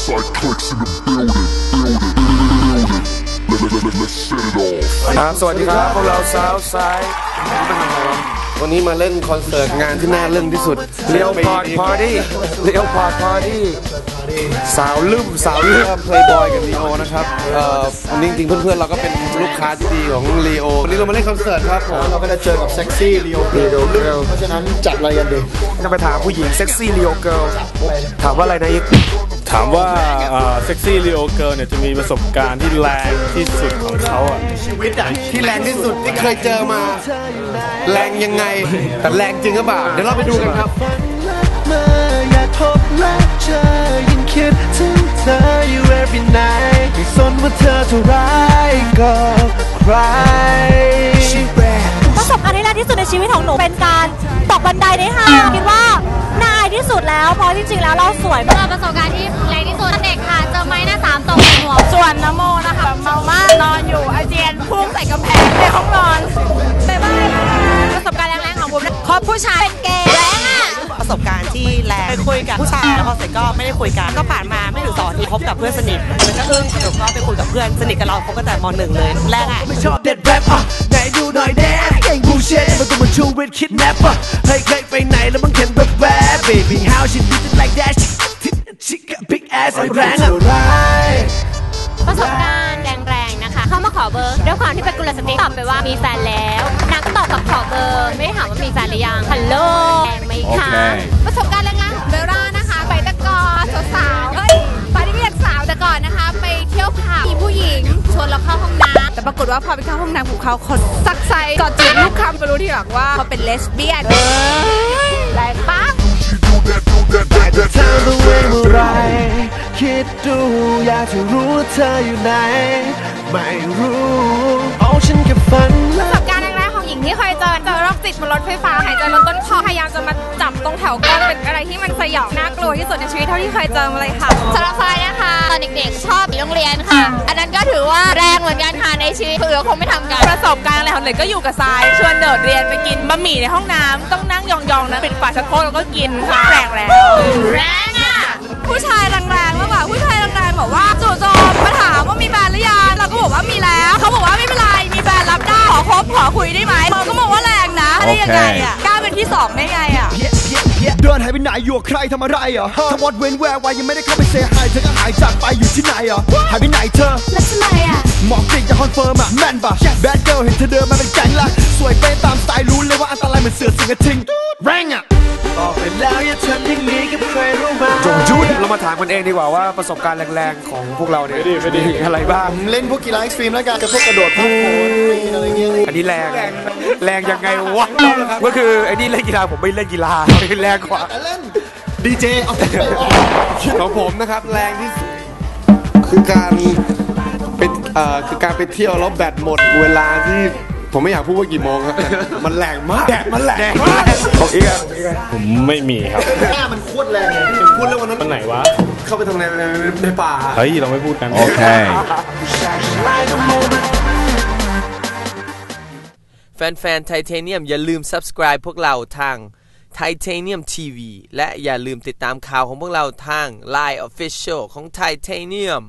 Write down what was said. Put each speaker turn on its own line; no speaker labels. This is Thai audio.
Southside clicks in the building, building, building. Let, let, let, let's set it off.
ครับสวัสดีครับพวกเราซาวไซด์วันนี้มาเล่นคอนเสิร์ตงานที่น่าเล่นที่สุดเรียวพอร์ตพาร์ตี้เรียวพอร์ตพาร์ตี้สาวลืมสาวลืมเพลย์บอยกับลีโอนะครับเอ่อวันนี้จริงๆเพื่อนๆเราก็เป็นลูกค้าที่ดีของลีโอวันนี้เรามาเล่นคอนเสิร์ตครับผม
เราก็จะเจอกับเซ็กซี่ลีโอเกิลเพราะฉะนั้นจัดอะไรกันดี
จะไปถามผู้หญิงเซ็กซี่ลีโอเกิลถามว่าอะไรนะอีก
ถามว่าเซ็กซี่ลีโอเกิร์เนี่ยจะมีประสบการณ์ที่แรงที่สุดของเขาอะ
ที่แรงที่สุดที่เคยเจอมา แรงยังไง แต่แรงจริงหรือเปล่าเดี๋ยวเราไปดูกันครับ
เมื่ออยากพบและเจอยิ่งคิดถึงเธออยู่ every night ไม่สนว่าเธอเท่าไรก็ใคร
ประสบการณ์ที่แรงที่สุดในชีวิตของหนูเป็นการตกบันไดในห้างคิดว่าน่าอายที่สุ ดแล้ว เพราะจริงๆแล้วเราสวยมาก
ประสบการณ์ที่แรงที่สุดเด็กค่ะ เจอไม้หน้าสามตกหัว
ส่วนนโมนะคะเมามากนอนอยู่อาเจียนพุ่งใส่กำแพงในห้องนอนบ๊ายบายประสบการณ์แรงๆของผมนะคบผู้ชายเป็นเกย์แรงอะ
ประสบการณ์ที่แรงไปคุยกับผู้ชายแล้วพอเสร็จก็ไม่ได้คุยกันก็ผ่านมาไม่ถึงสองอาทิตย์พบกับเพื่อนสนิทมันก็อึ้งสนุกก็ไปคุยกับเพื่อนสนิทกับเราเขาก็แต่มหนึ่งเลยแรกอะ
ไม่ชอบเด็ดแรปอะไหนดูหน่อยเด้เก่งบูเช่มันต้องมาชูวิทคิดแนปอะเฮ้ยเคยไปไหนแล้ว baby how she did it like that she she got big ass แรงอะ
ประสบการณ์แรงๆนะคะ เข้ามาขอเบอร์ด้วยความที่เป็นกุลสตรีตอบไปว่ามีแฟนแล้วนางก็ตอบกับขอเบอร์ไม่ได้ถามว่ามีแฟนหรือยังฮัลโหลแรงไหมคะประสบการณ์แรงๆของเบลล่านะคะ ไปตะกอนสาวๆเฮ้ยตอนนี้ไม่อยากสาวแต่ก่อนนะคะ ไปเที่ยวผับมีผู้หญิงชวนเราเข้าห้องน้ำ
แต่ปรากฏว่าพอไปเข้าห้องน้ำของเขาคนซักไซก่อนจีบลูกคำไปรู้ทีหลังว่าเขาเป็นเลสเบี้ยนแรงปะ
You do that, do that, that, that,
เธอ
that,
รู้ไว้
that,
เมื่อ
that.
ไร คิดดูอยากจะรู้ว่าเธออยู่ไหน ไม่รู้เอาฉันแค่ฝัน
ประสบการณ์แรกๆของหญิงที่เคยเจอเจอโรคจิตบนรถไฟฟ้าหายใจบนต้นคอพยายามจะมาจับตรงแถวก้นเป็นอะไรที่มันสยองน่ากลัวที่สุดในชีวิตเท่าที่เคยเจอมาเลยค่ะ
สำหรับใครนะคะ ตอนเด็กๆ ชอบโรงเรียนค่ะ อันนั้นก็ถือว่าแรงเหมือนกันค่ะในชีวิตเผื่อคงไม่ทำกัน
ประสบการณ์อะไรของเด็กก็อยู่กับทรายชวนเดิดเรียนไป กินบะหมี่ในห้องน้ำต้องนั่งยองๆนะปิดฝาชักโครกแล้วก็กินค่ะแรงแล้ว
แรงอะ
ผู้ชายแรงๆมากกว่าผู้ชายแรงๆบอกว่าจู่โจมมาถามว่ามีแฟนหรือยังเราก็บอกว่ามีแล้วเขาบอกว่าไม่เป็นไรมีแฟนรับได้ขอคบขอคุยได้ไหมเราก็บอกว่าแรงนะได้ยังไงอะกล้าเป็นที่สองได้ไงอะ
เดินหายไปไหนอยู่กับใครทำอะไรเหรอทั้งวัดเว้นแววไว้ยังไม่ได้เข้าไปเซฮายเธอก็หายจากไปอยู่ที่ไหนเหรอหายไปไหนเธอ
แล้วทำไมอะ
หมอกจริงจะคอนเฟิร์มอะแม่นปะแบดเกิลเห็นเธอเดินมาเป็นแก๊งละสวยเป๊ะตามสไตล์รู้เลยว่าอันตรายเหมือนเสือสิงกระทิงแรงอะบอกไปแล้วอย่าทำอย่างนี้กับใครรู้ไหม
จงยุทธเรามาถามกันเองดีกว่าว่าประสบการณ์แรงๆของพวกเราเนี่ยมีอะไรบ้าง
ผมเล่นพวกกีฬาเอ็กซ์ตรีมแล้วกันจะพวกกระโดดพับโผล่ปีนอะไรเงี้ย
อันนี้แรงแรงยังไงวะก็คือไอ้นี่เล่นกีฬาผมไม่เล่นกีฬาแรงกว่า
แต่เล่นดีเจเอาไปออก
ของผมนะครับแรงที่สุดคือการไปเอ่อคือการไปเที่ยวแล้วแบตหมดเวลาที่ผมไม่อยากพูดว่ากี่โมงครับ มันแรงมาก แดดมันแรงมากของอีกอะ
ผมไม่มีครับ
หน้ามันโคตรแรงเลย
พูดเรื่องวันนั้น
วันไหนวะ
เข้าไปทำในในในป่า
เฮ้ย เราไม่พูดกัน โอเค
แฟนๆไทเทเนียมอย่าลืม subscribe พวกเราทาง Titanium TV และอย่าลืมติดตามข่าวของพวกเราทาง Line Official ของ Titanium